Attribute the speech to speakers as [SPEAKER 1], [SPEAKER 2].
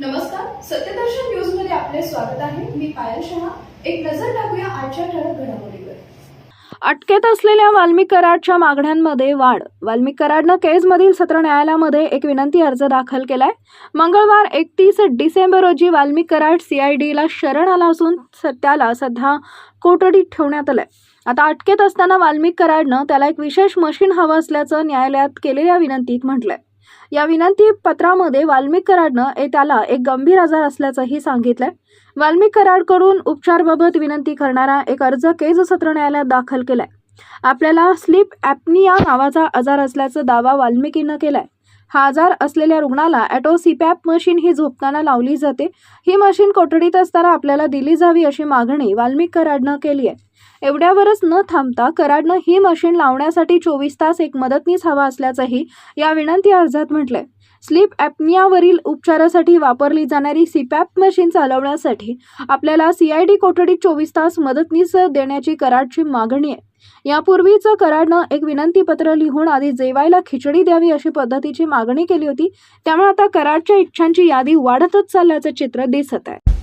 [SPEAKER 1] नमस्कार सत्यदर्शन न्यूजमध्ये आपले स्वागत आहे. मी पायल शहा. एक नजर टाकूया आजच्या ठळक घडामोडीवर.
[SPEAKER 2] अटकेत असलेल्या वाल्मिक कराडच्या मागण्यांमध्ये वाढ. वाल्मिक कराडनं केजमधील सत्र न्यायालयामध्ये एक विनंती अर्ज दाखल केलाय. मंगळवार एकतीस डिसेंबर रोजी वाल्मिक कराड सीआयडीला शरण आला असून त्याला सध्या कोठडीत ठेवण्यात आलंय. आता अटकेत असताना वाल्मिक कराडनं त्याला एक विशेष मशीन हवं असल्याचं न्यायालयात केलेल्या विनंतीत म्हटलंय. या विनंती पत्रामध्ये वाल्मिक कराडनं त्याला एक गंभीर आजार असल्याचंही सांगितलंय. वाल्मिक कराडकडून उपचाराबाबत विनंती करणारा एक अर्ज केज सत्र न्यायालयात दाखल केलाय. आपल्याला स्लीप ॲपनिया नावाचा आजार असल्याचा दावा वाल्मिकीनं केलाय. हा आजार असलेल्या रुग्णाला ॲटोसीपॅप मशीन ही झोपताना लावली जाते. ही मशीन कोठडीत असताना आपल्याला दिली जावी अशी मागणी वाल्मिक कराडनं केली आहे. एवढ्यावरच न थांबता कराडनं ही मशीन लावण्यासाठी चोवीस तास एक मदतनीस हवा असल्याचंही या विनंती अर्जात म्हटलंय. स्लीप ॲपनियावरील उपचारासाठी वापरली जाणारी सीपॅप मशीन चालवण्यासाठी आपल्याला सीआयडी कोठडीत चोवीस तास मदतनीस देण्याची कराडची मागणी आहे. यापूर्वीच कराडनं एक विनंतीपत्र लिहून आधी जेवायला खिचडी द्यावी अशी पद्धतीची मागणी केली होती. त्यामुळे आता कराडच्या इच्छांची यादी वाढतच चालल्याचं चित्र दिसत आहे.